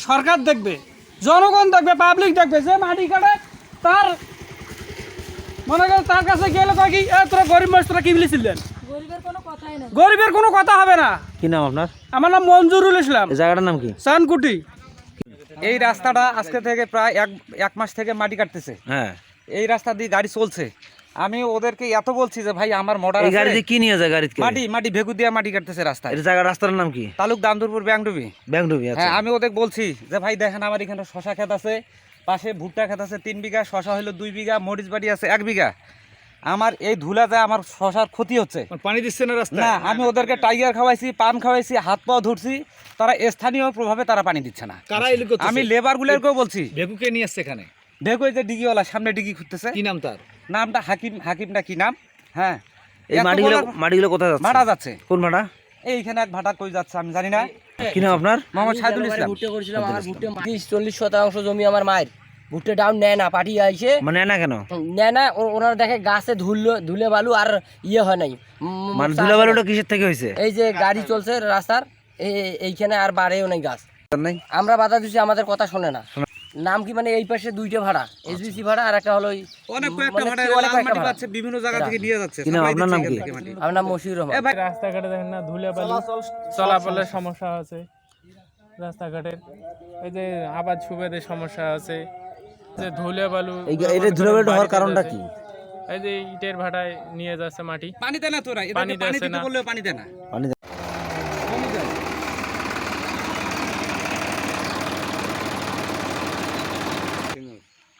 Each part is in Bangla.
সরকার দেখবে জনগণ দেখবে পাবলিক দেখবে যে মাটি কাটে তার মনে করে তার কাছে গেলে কয় কি "এ, তোরা গরিব মানুষ তোরা কি বলেছিলেন গরিবের কোনো কথাই না গরিবের কোনো কথা হবে না। কি নাম আপনার? আমার নাম মঞ্জুরুল ইসলাম। জায়গাটার নাম কি? চানকুটি। এই রাস্তাটা আজকে থেকে প্রায় এক এক মাস থেকে মাটি কাটতেছে। হ্যাঁ। এই রাস্তা দিয়ে গাড়ি চলছে। আমি ওদেরকে এত বলছি যে ভাই আমার মোটর এই গাড়িতে কি নিয়ে যায় গাড়িতে? মাটি মাটি ভেগু দিয়ে মাটি কাটতেছে রাস্তায়। এটা জায়গা রাস্তার নাম কি? তালুক দামদুরপুর ব্যাংডুবি। ব্যাংডুবি আচ্ছা। হ্যাঁ আমি ওদের বলছি যে ভাই দেখেন আমার এখানে শশা ক্ষেত আছে পাশে ভুট্টা ক্ষেত আছে তিন বিঘা শশা হলো দুই বিঘা মরিচ বাড়ি আছে এক বিঘা। আমার এই ধুলা ধুলাতে আমার শশার ক্ষতি হচ্ছে। পানি দিচ্ছে না রাস্তা না আমি ওদেরকে টাইগার খাওয়াইছি পান খাওয়াইছি হাত পাও ধরছি তারা স্থানীয় প্রভাবে তারা পানি দিচ্ছে না? আমি লেবারগুলোকেও বলছি। ভেকুকে নিয়ে আসছে এখানে? দেখো এই যে ডিগিওয়ালা সামনে ডিগি খুঁজতেছে। কি নাম তার? নামটা হাকিম হাকিমটা কি নাম? হ্যাঁ। এই মাটিগুলো মাটিগুলো কোথায় যাচ্ছে? ভাড়া যাচ্ছে। কোন ভাড়া? এইখানে এক ভাটা কই যাচ্ছে আমি জানি না। কি নাম আপনার? মোহাম্মদ শাহিদুল ইসলাম। ভুট্টে করেছিলাম আমার ভুট্টে তিরিশ চল্লিশ শতাংশ জমি আমার মায়ের। ভুট্টে ডাউন নেয় না পাঠিয়ে আইসে মানে না কেন? নেয় না ওনারা দেখে গাছে ধুলো ধুলে বালু আর ইয়ে হয় নাই। মানে হয় নাই। কিসের থেকে হয়েছে? এই যে গাড়ি চলছে রাস্তার এই- এইখানে আর বাড়েও নাই গাছ। নাই? আমরা বাধা দিচ্ছি আমাদের কথা শোনে না। নাম কি মানে এই পাশে দুইটা ভাড়া এসবিসি ভাড়া আর একটা হলো ওই অনেক কয়েকটা মানে কি অনেক কয়েকটা ভাড়া। বিভিন্ন জায়গা থেকে নিয়ে যাচ্ছে। কি নাম? সাপ্লাই আপনার নাম কি? আমার নাম মশিউর রহমান। রাস্তাঘাটে দেখেন না ধুলে বালি চলাচলের সমস্যা আছে। রাস্তাঘাটের এই যে আবাদ সুবেদের সমস্যা আছে। যে ধুলে বালু এই এটা ধুলাবালুটা হওয়ার কারণটা কি? এই যে ইটের ভাটায় নিয়ে যাচ্ছে মাটি। পানি দেয় না তোরা পানি না। বললেও পানি দেয় না পানি দে-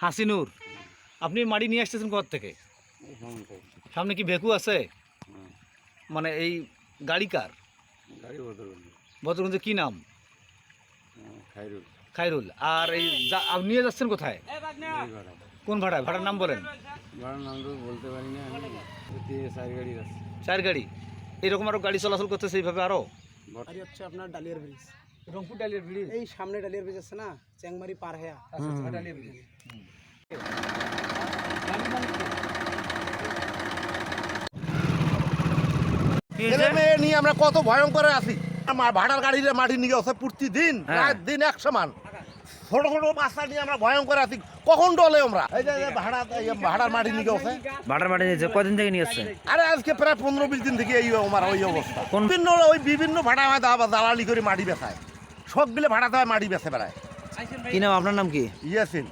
হাসিনুর আপনি মাড়ি নিয়ে আসতেছেন ঘর থেকে? সামনে কি ভেকু আছে? মানে এই গাড়ি কার? বদরগঞ্জে কি নাম? খাইরুল। আর এই আপনি নিয়ে যাচ্ছেন কোথায়? কোন ভাড়ায়? ভাড়ার নাম বলেন। ভাড়ার নাম তো বলতে পারি না চার গাড়ি এরকম আরও গাড়ি চলাচল করতেছে এইভাবে আরও? বাড়ি হচ্ছে আপনার ডালিয়ার ব্রিজ। রংপুর ডালিয়ার ব্রিজ। এই সামনে ডালিয়ার ব্রিজ আছে না? চ্যাংমারি পার হেয়া। ছেলে মেয়ে নিয়ে আমরা কত ভয়ঙ্কর আছি। ভাড়ার গাড়িতে মাটি নিয়ে গেছে প্রতিদিন রাত দিন এক সমান ছোট ছোট বাচ্চা নিয়ে আমরা ভয়ঙ্কর আছি। কখন ডলে আমরা? এই যে ভাড়া ভাড়ার মাটি নিয়ে গেছে। ভাড়ার মাটি নিয়েছে কদিন থেকে নিয়ে আসছে? আরে আজকে প্রায় পনেরো বিশ দিন থেকে এই আমার ওই অবস্থা। বিভিন্ন ওই বিভিন্ন ভাড়া হয় দালালি করে মাটি বেচায়। সব বিলে ভাড়া দেওয়া মাটি বেচে বেড়ায়। কি নাম? আপনার নাম কি? ইয়েছেন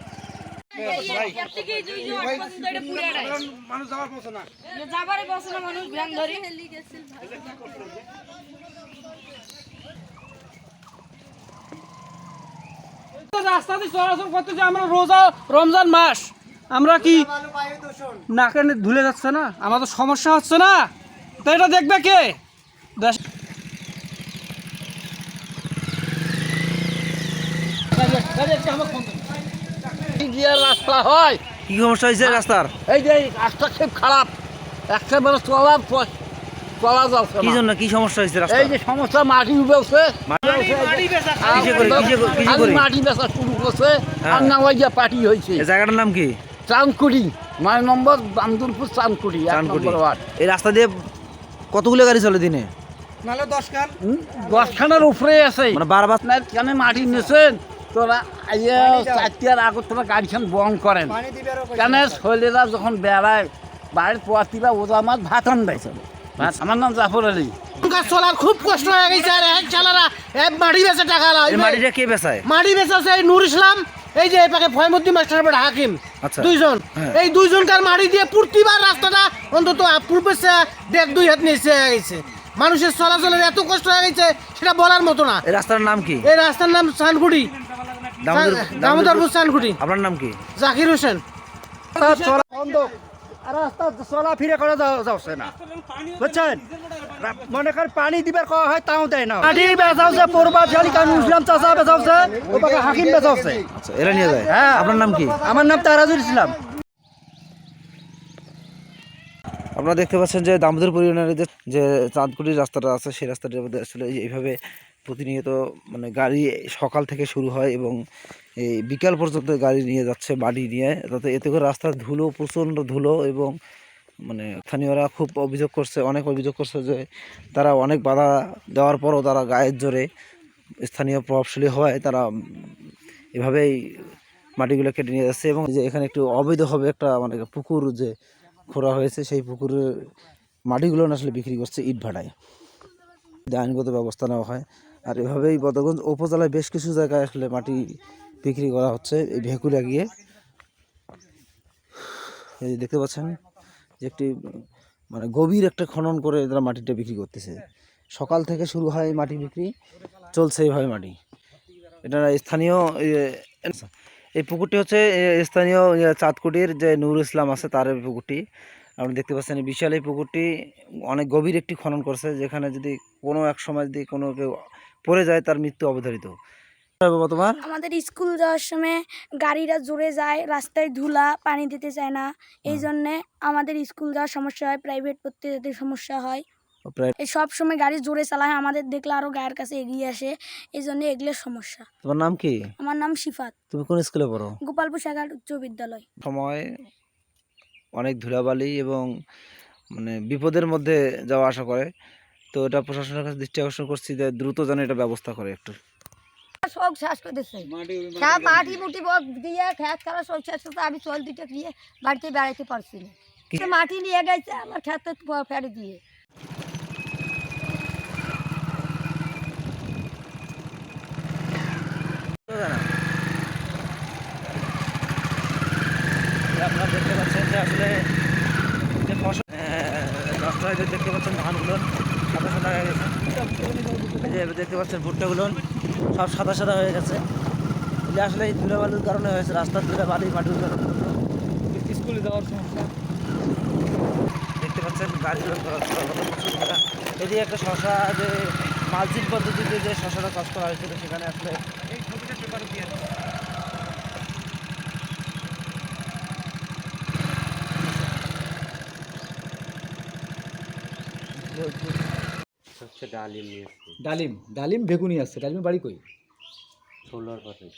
যাবারে বসে না মানুষ ভ্যান ধরে রাস্তা দিয়ে চলাচল করতে যে আমরা রোজা রমজান মাস। আমরা কি নাকে ধুলে যাচ্ছে না? আমাদের সমস্যা হচ্ছে না? তো এটা দেখবে কে? গিয়ার রাস্তা হয় কি সমস্যা হয়েছে রাস্তার? এই যে রাস্তা খুব খারাপ। একেবারে চলা প- চলা যাচ্ছে কি জন্য কি সমস্যা হয়েছে এই যে সমস্যা মাটি উঠেছে। মাটি বেচা শুরু করছে হ্যাঁ। আর না ওই যে পার্টি হয়েছে। জায়গাটার নাম কি? চাঁদকুড়ি নয় নম্বর বামদুরপুর চাঁদকুড়ি এই রাস্তা দিয়ে কতগুলো গাড়ি চলে দিনে? নাহলে দশ কান দশখানার উপরে আছে। মানে বারবার কেন মাটি নিয়েছেন তোরা চারটিয়ার আগত তোরা গাড়িখান বহন করেন। কেন শৈলেরা যখন বেড়ায় বাড়ির পোয়াতিরা ওজা মাছ ভাত আনবাইছে ভাত? আমার নাম জাফর আলী। চলার খুব কষ্ট হয়ে গেছে আর এক চালারা এক মাটি বেচে টাকা এই কে বেচায়? মাটি বেচাছে এই নূর ইসলাম এই যে এই পাকে ফয়মুদ্দিন মাস্টার বেড়া হাকিম। আচ্ছা। দুইজন। হ্যাঁ। এই দুইজনকার মাটি দিয়ে প্রতিবার রাস্তাটা অন্তত পূর্বে দেড় দুই হাত নিচে হয়ে গেছে। মানুষের চলাচলের এত কষ্ট হয়ে গেছে সেটা বলার মতো না। এই রাস্তার নাম কি? এই রাস্তার নাম দামোদর দামোদরপুর আপনার নাম কি? জাকির হোসেন। রাস্তা চলাফেরা করা যাচ্ছে না। বুঝছেন? মনে করেন পানি দিবার কওয়া হয় তাও দেয় না। বেচাওছে পূর্বাশালী কানু ইসলাম চাচা বেচাওছে ওপাকে হাকিম বেচাওছে আচ্ছা এরা নিয়ে যায়। হ্যাঁ। আপনার নাম কি? আমার নাম তারাজুল ইসলাম। আপনারা দেখতে পাচ্ছেন যে দামোদর ইউনিয়নের যে যে চাঁদকুটির রাস্তাটা আছে সেই রাস্তাটার মধ্যে আসলে এইভাবে প্রতিনিয়ত মানে গাড়ি সকাল থেকে শুরু হয় এবং এই বিকাল পর্যন্ত গাড়ি নিয়ে যাচ্ছে, বাড়ি নিয়ে। তাতে এতে করে রাস্তার ধুলো, প্রচণ্ড ধুলো এবং মানে স্থানীয়রা খুব অভিযোগ করছে, অনেক অভিযোগ করছে যে তারা অনেক বাধা দেওয়ার পরও তারা গায়ের জোরে স্থানীয় প্রভাবশালী হওয়ায় তারা এভাবেই মাটিগুলো কেটে নিয়ে যাচ্ছে এবং যে এখানে একটু অবৈধভাবে একটা মানে পুকুর যে খোঁড়া হয়েছে, সেই পুকুরের মাটিগুলো আসলে বিক্রি করছে ইট যদি আইনগত ব্যবস্থা নেওয়া হয়। আর এভাবেই বদরগঞ্জ উপজেলায় বেশ কিছু জায়গায় আসলে মাটি বিক্রি করা হচ্ছে এই ভেকুলা গিয়ে। এই দেখতে পাচ্ছেন যে একটি মানে গভীর একটা খনন করে এরা মাটিটা বিক্রি করতেছে। সকাল থেকে শুরু হয় মাটি বিক্রি, চলছে এইভাবে মাটি। এটা স্থানীয়, এই পুকুরটি হচ্ছে স্থানীয় চাঁদকুটির যে নূর ইসলাম আছে তার এই পুকুরটি। আপনি দেখতে পাচ্ছেন বিশাল এই পুকুরটি অনেক গভীর একটি খনন করছে, যেখানে যদি কোনো এক সময় যদি কোনো কেউ পড়ে যায় তার মৃত্যু অবধারিত। বাবা তোমার? আমাদের স্কুল যাওয়ার সময় গাড়িরা জোরে যায় রাস্তায় ধুলা পানি দিতে চায় না। এই জন্যে আমাদের স্কুল যাওয়ার সমস্যা হয় প্রাইভেট পড়তে যেতে সমস্যা হয়। সব সময় গাড়ি জোরে চালায় আমাদের দেখলে আরও গায়ের কাছে এগিয়ে আসে। এই জন্য এগুলোর সমস্যা। তোমার নাম কি? আমার নাম শিফাত। তুমি কোন স্কুলে পড়ো? গোপালপুর শাখার উচ্চ বিদ্যালয়। সময় অনেক ধুলাবালি এবং মানে বিপদের মধ্যে যাওয়া আসা করে। তো এটা প্রশাসনের কাছে দৃষ্টি আকর্ষণ করছি যে দ্রুত যেন এটা ব্যবস্থা করে একটু। সব শেষ মাটি মুটি দিয়ে খেত খেলা সব শেষ করতে আমি চল দুটো দিয়ে বাড়িতে বেড়াইতে পারছি না। মাটি নিয়ে গেছে আমার খেত ফেলে দিয়ে। আপনারা দেখতে পাচ্ছেন যে আসলে যে ফসল নষ্ট হয়ে দেখতে পাচ্ছেন ধানগুলো সাদা সাদা হয়ে গেছে এই যে দেখতে পাচ্ছেন ভুট্টাগুলো সব সাদা সাদা হয়ে গেছে। এটা আসলে এই ধুলাবালির কারণে হয়েছে রাস্তার ধুলাবালি মাটির কারণে স্কুলে যাওয়ার সমস্যা। দেখতে পাচ্ছেন ধুলা। এদিকে একটা শশা যে মালচিং পদ্ধতিতে যে শশাটা চাষ করা হয়েছিল সেখানে আসলে ডালিম ডালিম ভেগুনি আসছে ডালিমের বাড়ি কই?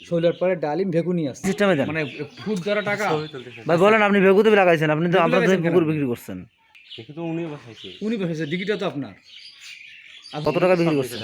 শৈলার পরে ডালিম ভেগুনি আসছে সিস্টেমে দেন মানে ফুট ধরা টাকা। ভাই বলেন আপনি বেগুতে লাগাইছেন আপনি তো লাগাইছেন পুকুর বিক্রি করছেন। উনি বসেছে ডিগিটা তো আপনার। কত টাকা বিক্রি করছেন?